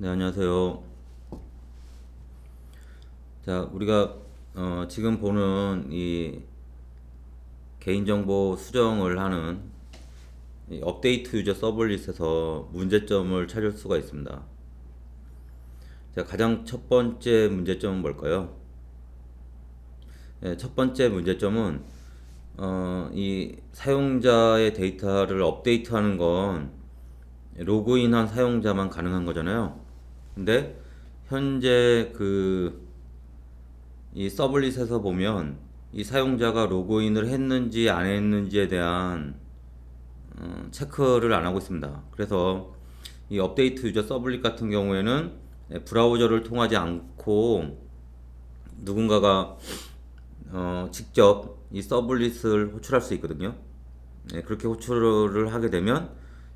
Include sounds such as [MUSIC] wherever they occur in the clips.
네, 안녕하세요. 자, 우리가 어, 지금 보는 이 개인정보 수정을 하는 이 업데이트 유저 서블릿에서 문제점을 찾을 수가 있습니다. 자, 가장 첫 번째 문제점은 뭘까요? 네, 첫 번째 문제점은 어, 이 사용자의 데이터를 업데이트하는 건 로그인한 사용자만 가능한 거잖아요. 근데 현재 그 이 서블릿에서 보면 이 사용자가 로그인을 했는지 안 했는지에 대한 어, 체크를 안 하고 있습니다. 그래서 이 업데이트 유저 서블릿 같은 경우에는 예, 브라우저를 통하지 않고 누군가가 어, 직접 이 서블릿을 호출할 수 있거든요. 네, 그렇게 호출을 하게 되면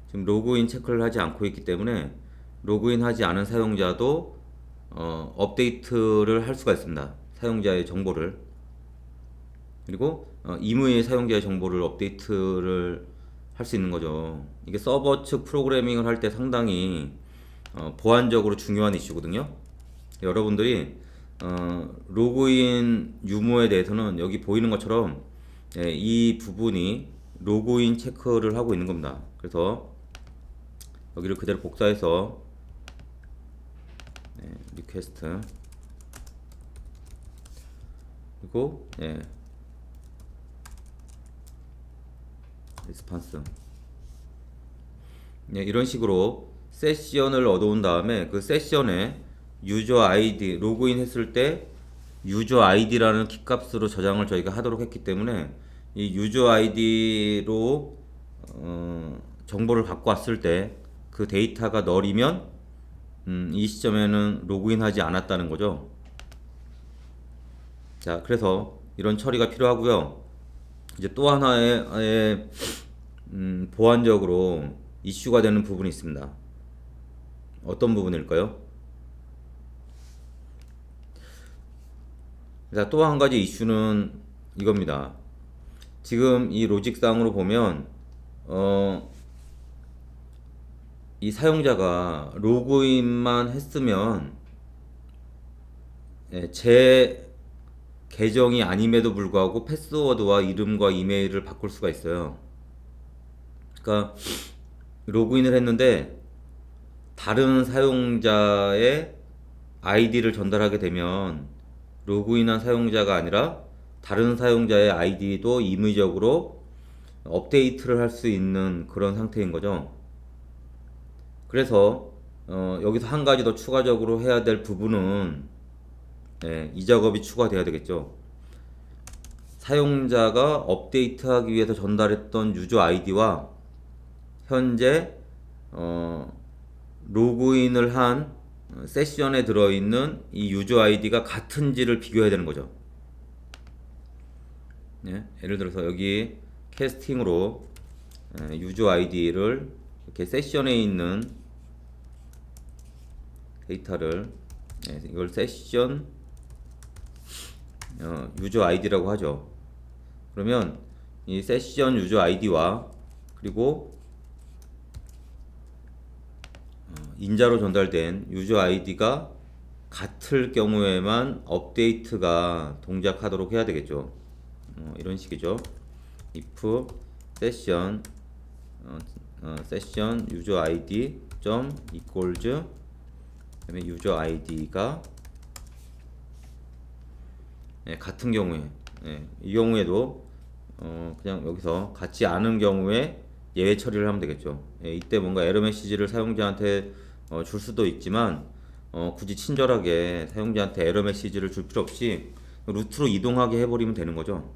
지금 로그인 체크를 하지 않고 있기 때문에 로그인하지 않은 사용자도 어, 업데이트를 할 수가 있습니다. 사용자의 정보를 그리고 어, 임의의 사용자의 정보를 업데이트를 할 수 있는 거죠. 이게 서버 측 프로그래밍을 할 때 상당히 어, 보안적으로 중요한 이슈거든요. 여러분들이 어, 로그인 유무에 대해서는 여기 보이는 것처럼 예, 이 부분이 로그인 체크를 하고 있는 겁니다. 그래서 여기를 그대로 복사해서 네, 리퀘스트. 그리고 예, 리스판스. 예, 이런 식으로 세션을 얻어온 다음에 그 세션에 유저 아이디 로그인 했을 때 유저 아이디라는 키값으로 저장을 저희가 하도록 했기 때문에 이 유저 아이디로 어, 정보를 갖고 왔을 때 그 데이터가 널이면 음, 이 시점에는 로그인하지 않았다는 거죠. 자, 그래서 이런 처리가 필요하고요. 이제 또 하나의 음, 보안적으로 이슈가 되는 부분이 있습니다. 어떤 부분일까요? 자, 또 한 가지 이슈는 이겁니다. 지금 이 로직상으로 보면 어, 이 사용자가 로그인만 했으면 예, 제 계정이 아님에도 불구하고 패스워드와 이름과 이메일을 바꿀 수가 있어요. 그러니까 로그인을 했는데 다른 사용자의 아이디를 전달하게 되면 로그인한 사용자가 아니라 다른 사용자의 아이디도 임의적으로 업데이트를 할 수 있는 그런 상태인 거죠. 그래서 어, 여기서 한 가지 더 추가적으로 해야 될 부분은 네, 이 작업이 추가돼야 되겠죠. 사용자가 업데이트하기 위해서 전달했던 유저 아이디와 현재 어, 로그인을 한 세션에 들어있는 이 유저 아이디가 같은지를 비교해야 되는 거죠. 예, 예를 들어서 여기 캐스팅으로 예, 유저 아이디를 이렇게 세션에 있는 데이터를 예, 이걸 세션 어, 유저 아이디라고 하죠. 그러면 이 세션 유저 아이디와 그리고 어, 인자로 전달된 유저 아이디가 같을 경우에만 업데이트가 동작하도록 해야 되겠죠. 어, 이런 식이죠. if session 어, 어, session user id 점 equals 그다음에 유저 아이디가 예, 같은 경우에 예, 이 경우에도 어, 그냥 여기서 같지 않은 경우에 예외 처리를 하면 되겠죠. 예, 이때 뭔가 에러 메시지를 사용자한테 어, 줄 수도 있지만 어, 굳이 친절하게 사용자한테 에러 메시지를 줄 필요 없이 루트로 이동하게 해버리면 되는 거죠.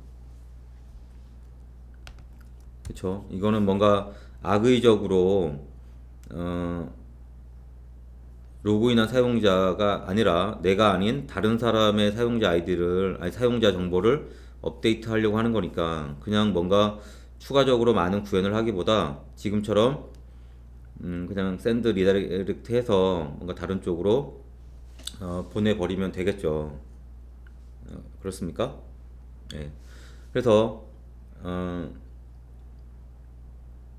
그렇죠. 이거는 뭔가 악의적으로 어, 로그인한 사용자가 아니라 내가 아닌 다른 사람의 사용자 아이디를 아니 사용자 정보를 업데이트 하려고 하는 거니까 그냥 뭔가 추가적으로 많은 구현을 하기보다 지금처럼 음 그냥 샌드 리다이렉트 해서 뭔가 다른 쪽으로 어 보내버리면 되겠죠. 어 그렇습니까? 예. 그래서 어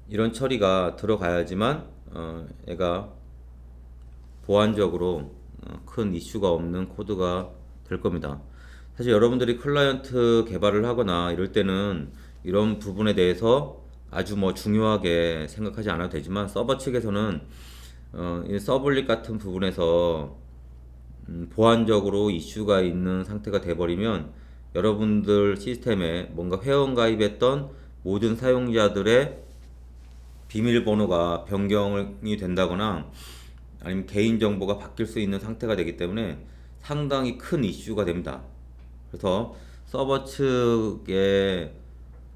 이런 처리가 들어가야지만 어 얘가 보안적으로 어, 큰 이슈가 없는 코드가 될 겁니다. 사실 여러분들이 클라이언트 개발을 하거나 이럴 때는 이런 부분에 대해서 아주 뭐 중요하게 생각하지 않아도 되지만 서버 측에서는 어, 이 서블릿 같은 부분에서 음, 보안적으로 이슈가 있는 상태가 돼버리면 여러분들 시스템에 뭔가 회원 가입했던 모든 사용자들의 비밀번호가 변경이 된다거나 아니면 개인정보가 바뀔 수 있는 상태가 되기 때문에 상당히 큰 이슈가 됩니다. 그래서 서버 측에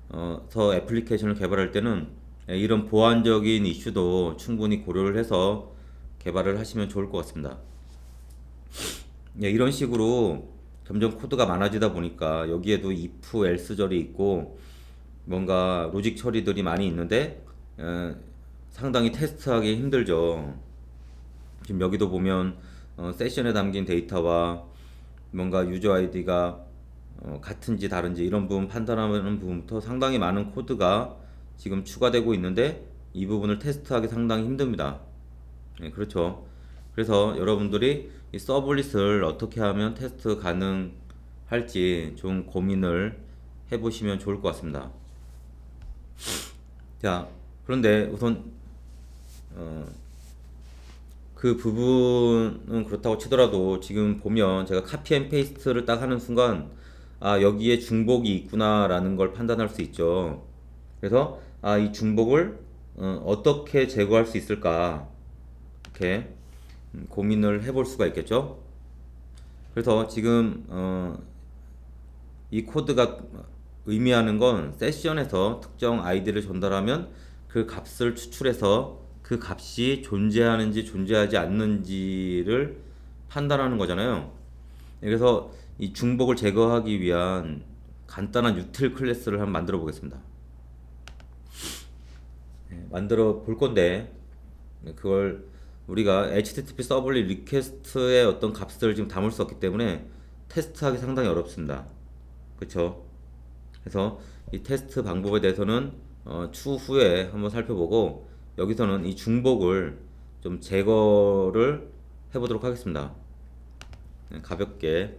어, 서 애플리케이션을 개발할 때는 예, 이런 보안적인 이슈도 충분히 고려를 해서 개발을 하시면 좋을 것 같습니다. 예, 이런 식으로 점점 코드가 많아지다 보니까 여기에도 if, else 절이 있고 뭔가 로직 처리들이 많이 있는데 에, 상당히 테스트하기 힘들죠. 지금 여기도 보면 어, 세션에 담긴 데이터와 뭔가 유저 아이디가 어, 같은지 다른지 이런 부분 판단하는 부분부터 상당히 많은 코드가 지금 추가되고 있는데 이 부분을 테스트하기 상당히 힘듭니다. 네, 그렇죠. 그래서 여러분들이 이 서블릿을 어떻게 하면 테스트 가능할지 좀 고민을 해보시면 좋을 것 같습니다. 자, 그런데 우선 어, 그 부분은 그렇다고 치더라도 지금 보면 제가 카피 앤 페이스트를 딱 하는 순간 아 여기에 중복이 있구나라는 걸 판단할 수 있죠. 그래서 아 이 중복을 어, 어떻게 제거할 수 있을까 이렇게 음, 고민을 해볼 수가 있겠죠. 그래서 지금 어, 이 코드가 의미하는 건 세션에서 특정 아이디를 전달하면 그 값을 추출해서 그 값이 존재하는지 존재하지 않는지를 판단하는 거잖아요. 그래서 이 중복을 제거하기 위한 간단한 유틸 클래스를 한번 만들어 보겠습니다. 네, 만들어 볼 건데 네, 그걸 우리가 HTTP 서블릿 리퀘스트의 어떤 값을 지금 담을 수 없기 때문에 테스트하기 상당히 어렵습니다. 그렇죠? 그래서 이 테스트 방법에 대해서는 어, 추후에 한번 살펴보고 여기서는 이 중복을 좀 제거를 해보도록 하겠습니다. 네, 가볍게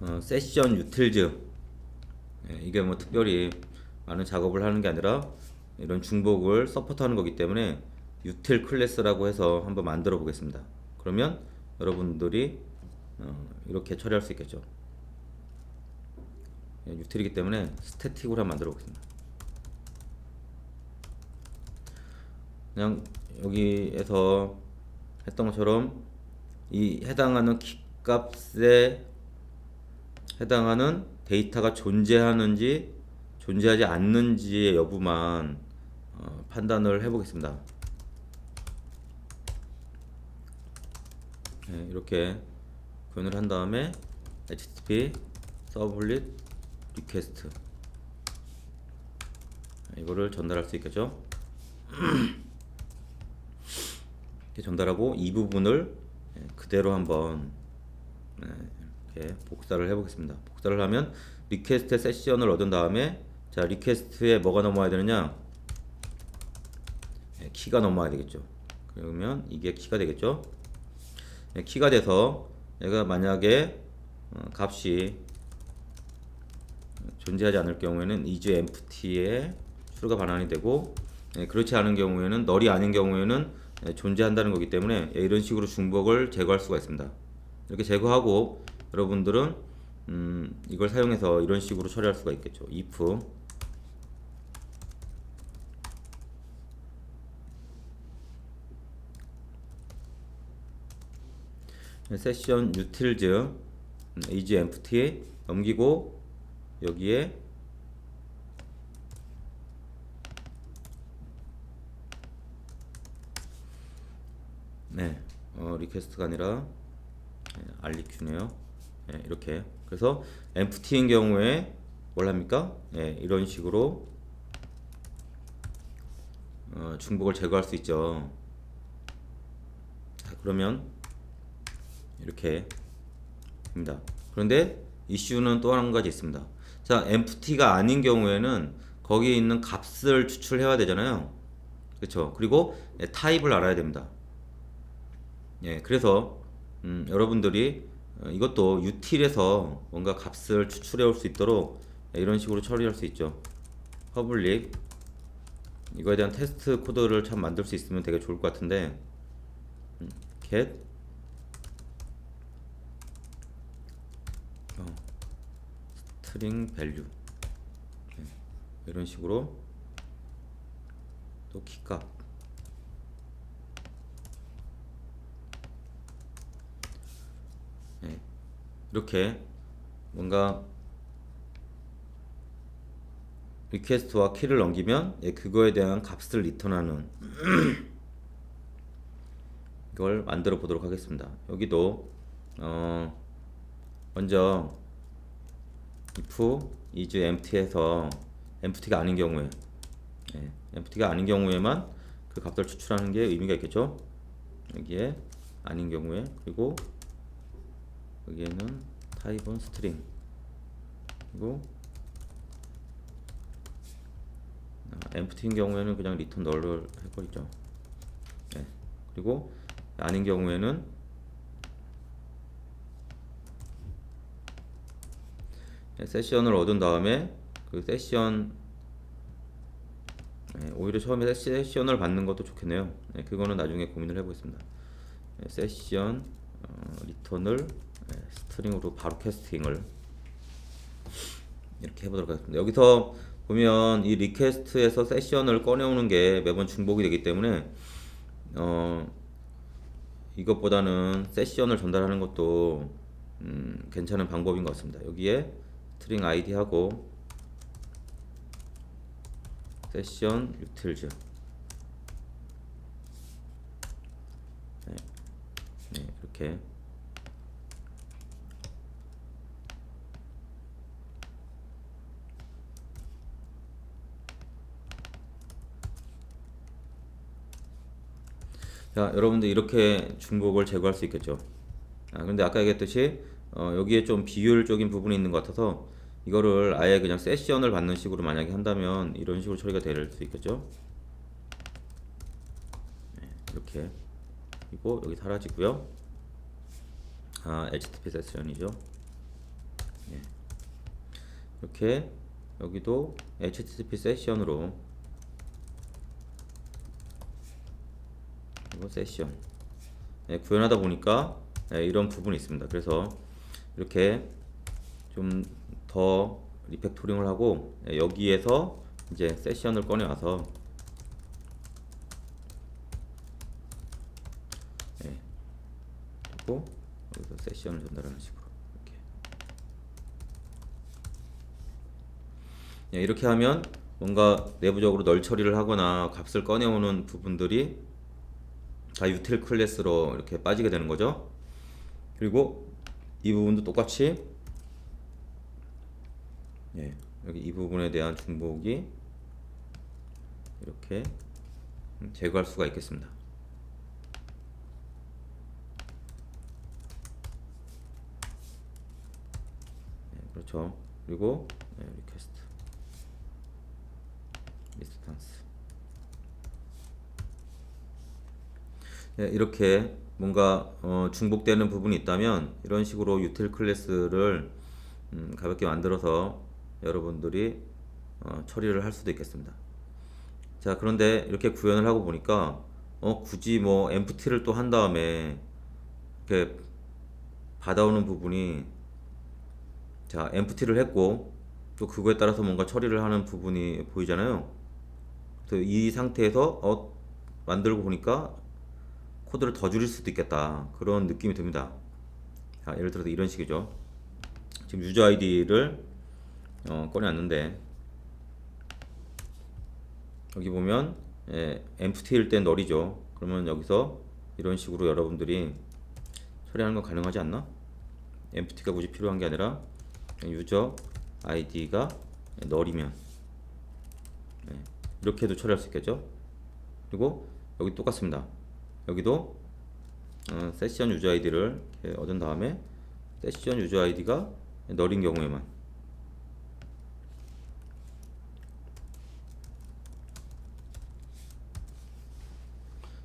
어, 세션 유틸즈 네, 이게 뭐 특별히 많은 작업을 하는 게 아니라 이런 중복을 서포트하는 거기 때문에 유틸 클래스라고 해서 한번 만들어 보겠습니다. 그러면 여러분들이 어, 이렇게 처리할 수 있겠죠. 예, 유틸이기 때문에 스태틱으로 한번 만들어 보겠습니다. 그냥 여기에서 했던 것처럼 이 해당하는 키 값에 해당하는 데이터가 존재하는지 존재하지 않는지의 여부만 어, 판단을 해보겠습니다. 네, 이렇게 표현을 한 다음에 http 서블릿 리퀘스트 이거를 전달할 수 있겠죠? [CLEARS THROAT] 전달하고 이 부분을 예, 그대로 한번 네, 이렇게 복사를 해보겠습니다. 복사를 하면 리퀘스트 세션을 얻은 다음에 자 리퀘스트에 뭐가 넘어야 되느냐 예, 키가 넘어야 되겠죠. 그러면 이게 키가 되겠죠. 예, 키가 돼서 얘가 만약에 어, 값이 존재하지 않을 경우에는 is empty에 true가 반환이 되고 예, 그렇지 않은 경우에는 널이 아닌 경우에는 예, 존재한다는 거기 때문에 예, 이런 식으로 중복을 제거할 수가 있습니다. 이렇게 제거하고 여러분들은 음, 이걸 사용해서 이런 식으로 처리할 수가 있겠죠. if 세션 유틸즈 is empty 넘기고 여기에 네, 어, 리퀘스트가 아니라 네, 알리큐네요. 네, 이렇게 그래서 empty인 경우에 뭘 합니까? 네, 이런 식으로 어, 중복을 제거할 수 있죠. 자, 그러면 이렇게 입니다. 그런데 이슈는 또 한 가지 있습니다. 자, empty가 아닌 경우에는 거기에 있는 값을 추출해야 되잖아요. 그렇죠? 그리고 타입을 알아야 됩니다. 예, 그래서 음, 여러분들이 어, 이것도 util에서 뭔가 값을 추출해 올 수 있도록 예, 이런 식으로 처리할 수 있죠. 퍼블릭. 이거에 대한 테스트 코드를 참 만들 수 있으면 되게 좋을 것 같은데. 음, get. 어, string value. 예, 이런 식으로 또 키값 예, 이렇게 뭔가 리퀘스트와 키를 넘기면 예, 그거에 대한 값을 리턴하는 [CLEARS THROAT] 이걸 만들어 보도록 하겠습니다. 여기도 어 먼저 if is empty에서 empty가 아닌 경우에 예, empty가 아닌 경우에만 그 값을 추출하는 게 의미가 있겠죠. 여기에 아닌 경우에 그리고 여기에는 타입은 스트링 그리고 아, empty인 경우에는 그냥 리턴 널을 해버리죠. 네. 그리고 아닌 경우에는 네, 세션을 얻은 다음에 그 세션 네, 오히려 처음에 세션을 받는 것도 좋겠네요. 네, 그거는 나중에 고민을 해보겠습니다. 네, 세션 어, 리턴을 네, 스트링으로 바로 캐스팅을 이렇게 해보도록 하겠습니다. 여기서 보면 이 리퀘스트에서 세션을 꺼내오는 게 매번 중복이 되기 때문에 어 이것보다는 세션을 전달하는 것도 음, 괜찮은 방법인 것 같습니다. 여기에 스트링 아이디 하고 세션 유틸즈 네, 네, 이렇게 자, 여러분들 이렇게 중복을 제거할 수 있겠죠. 아, 근데 아까 얘기했듯이 어, 여기에 좀 비효율적인 부분이 있는 것 같아서 이거를 아예 그냥 세션을 받는 식으로 만약에 한다면 이런 식으로 처리가 될 수 있겠죠. 네, 이렇게 그리고 여기 사라지고요. 아, HTTP 세션이죠. 네. 이렇게 여기도 HTTP 세션으로 그리고 세션 예, 구현하다 보니까 예, 이런 부분이 있습니다. 그래서 이렇게 좀 더 리팩토링을 하고 예, 여기에서 이제 세션을 꺼내와서 예, 그리고 여기서 세션을 전달하는 식으로 이렇게 예, 이렇게 하면 뭔가 내부적으로 널 처리를 하거나 값을 꺼내오는 부분들이 다 유틸 클래스로 이렇게 빠지게 되는 거죠. 그리고 이 부분도 똑같이 예, 여기 이 부분에 대한 중복이 이렇게 제거할 수가 있겠습니다. 예, 그렇죠. 그리고 예, 리퀘스트 리스탄스 예, 이렇게 뭔가 어, 중복되는 부분이 있다면 이런 식으로 유틸 클래스를 음, 가볍게 만들어서 여러분들이 어, 처리를 할 수도 있겠습니다. 자 그런데 이렇게 구현을 하고 보니까 어, 굳이 뭐 empty를 또 한 다음에 이렇게 받아오는 부분이 자 empty를 했고 또 그거에 따라서 뭔가 처리를 하는 부분이 보이잖아요. 그래서 이 상태에서 어, 만들고 보니까 코드를 더 줄일 수도 있겠다 그런 느낌이 듭니다. 자, 예를 들어서 이런 식이죠. 지금 유저 아이디를 어, 꺼내왔는데 여기 보면 예, empty일 땐 널이죠. 그러면 여기서 이런 식으로 여러분들이 처리하는 건 가능하지 않나? empty가 굳이 필요한 게 아니라 유저 아이디가 널이면 예, 이렇게 해도 처리할 수 있겠죠. 그리고 여기 똑같습니다. 여기도 어, 세션 유저 아이디를 얻은 다음에 세션 유저 아이디가 널인 경우에만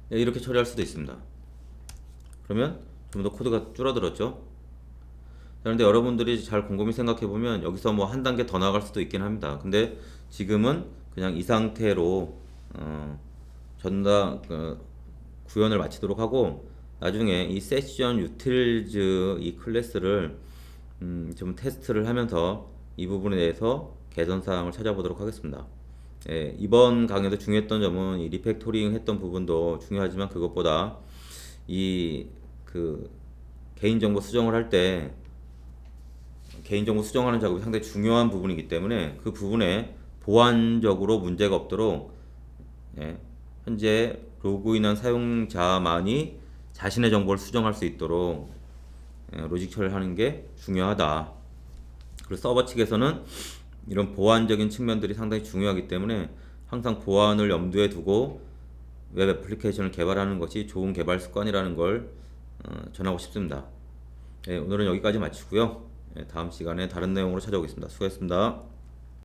네, 이렇게 처리할 수도 있습니다. 그러면 좀 더 코드가 줄어들었죠. 그런데 여러분들이 잘 곰곰이 생각해 보면 여기서 뭐 한 단계 더 나갈 수도 있긴 합니다. 근데 지금은 그냥 이 상태로 어, 전다 그 구현을 마치도록 하고 나중에 이 세션 유틸즈 이 클래스를 음, 좀 테스트를 하면서 이 부분에 대해서 개선 사항을 찾아보도록 하겠습니다. 예, 이번 강의에서 중요했던 점은 이 리팩토링 했던 부분도 중요하지만 그것보다 이 그 개인정보 수정을 할 때 개인정보 수정하는 작업이 상당히 중요한 부분이기 때문에 그 부분에 보안적으로 문제가 없도록 예, 현재 로그인한 사용자만이 자신의 정보를 수정할 수 있도록 예, 로직 처리하는 게 중요하다. 그리고 서버 측에서는 이런 보안적인 측면들이 상당히 중요하기 때문에 항상 보안을 염두에 두고 웹 애플리케이션을 개발하는 것이 좋은 개발 습관이라는 걸 어, 전하고 싶습니다. 예, 오늘은 여기까지 마치고요. 예, 다음 시간에 다른 내용으로 찾아오겠습니다. 수고했습니다.